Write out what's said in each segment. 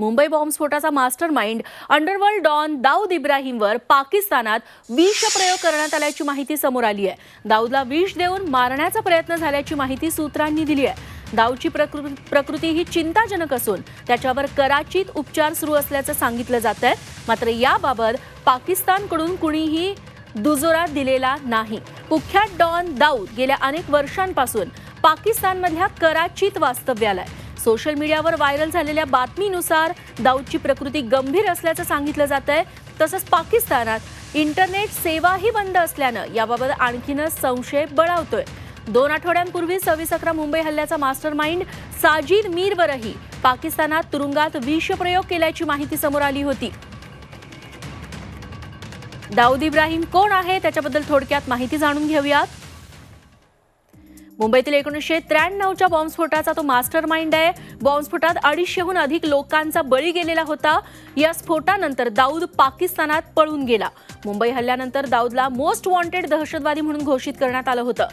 Mumbai बॉम्बस्फोटाचा master mind underworld don Dawood इब्राहिमवर पाकिस्तानात विष प्रयोग करण्यात आल्याची माहिती समोर आली आहे. दाऊदला विष देऊन मारण्याचा प्रयत्न झाल्याची माहिती सूत्रांनी दिली आहे. दाऊदची प्रकृ- प्रकृती ही चिंताजनक असून त्याच्यावर कराचीत उपचार सुरू असल्याचं सांगितलं जात आहे. मात्र याबाबत पाकिस्तानकडून कुणीही दुजोरा दिलेला नाही. कुख्यात डॉन दाऊद गेल्या अनेक वर्षांपासून पाकिस्तानमधल्या कराचीत वास्तव्याला आहे सोशल मीडियावर व्हायरल झालेल्या बातमीनुसार दाऊदची प्रकृती गंभीर असल्याचं सांगितलं जात आहे तसंच पाकिस्तानात इंटरनेट सेवाही बंद असल्यानं याबाबत आणखीनच संशय बळावतोय. दोन आठवड्यांपूर्वी सव्वीस अकरा मुंबई हल्ल्याचा मास्टर माइंड साजिद मीरवरही पाकिस्तानात तुरुंगात विषप्रयोग केल्याची माहिती समोर आली होती. दाऊद इब्राहिम कोण आहे? त्याच्याबद्दल थोडक्यात माहिती जाणून घेऊयात. मुंबईतील एकोणीसशे त्र्याण्णवच्या बॉम्बस्फोटाचा तो मास्टर माइंड आहे. बॉम्बस्फोटात अडीचशेहून अधिक लोकांचा बळी गेलेला होता. या स्फोटानंतर दाऊद पाकिस्तानात पळून गेला. मुंबई हल्ल्यानंतर दाऊदला मोस्ट वॉन्टेड दहशतवादी म्हणून घोषित करण्यात आलं होतं.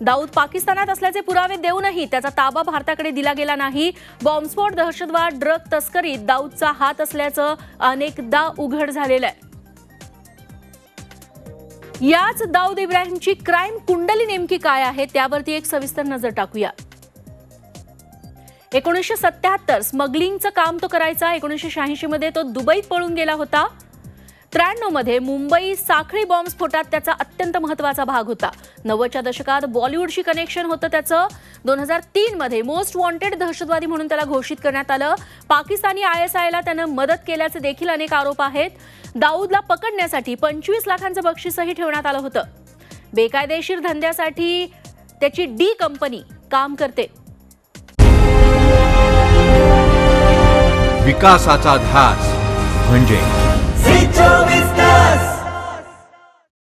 दाऊद पाकिस्तानात असल्याचे पुरावे देऊनही त्याचा ताबा भारताकडे दिला गेला नाही. बॉम्बस्फोट दहशतवाद ड्रग तस्करीत दाऊदचा हात असल्याचं अनेकदा उघड झालेलं आहे. याच दाऊद इब्राहिमची क्राईम कुंडली नेमकी काय आहे त्यावरती एक सविस्तर नजर टाकूया. एकोणीसशे सत्याहत्तर स्मगलिंगचं काम तो करायचा. एकोणीसशे शहाऐंशी मध्ये तो दुबईत पळून गेला होता. त्र्याण्णवमध्ये मुंबई साखळी बॉम्ब स्फोटात त्याचा अत्यंत महत्त्वाचा भाग होता. नव्वदच्या दशकात बॉलिवूडशी कनेक्शन होतं त्याचं. दोन हजार तीन मध्ये मोस्ट वॉन्टेड दहशतवादी म्हणून त्याला घोषित करण्यात आलं. पाकिस्तानी आय एस आयला त्यानं मदत केल्याचे देखील अनेक आरोप आहेत. दाऊदला पकडण्यासाठी पंचवीस लाखांचं बक्षीसही ठेवण्यात आलं होतं. बेकायदेशीर धंद्यासाठी त्याची डी कंपनी काम करते. विकासाचा ध्यास म्हणजे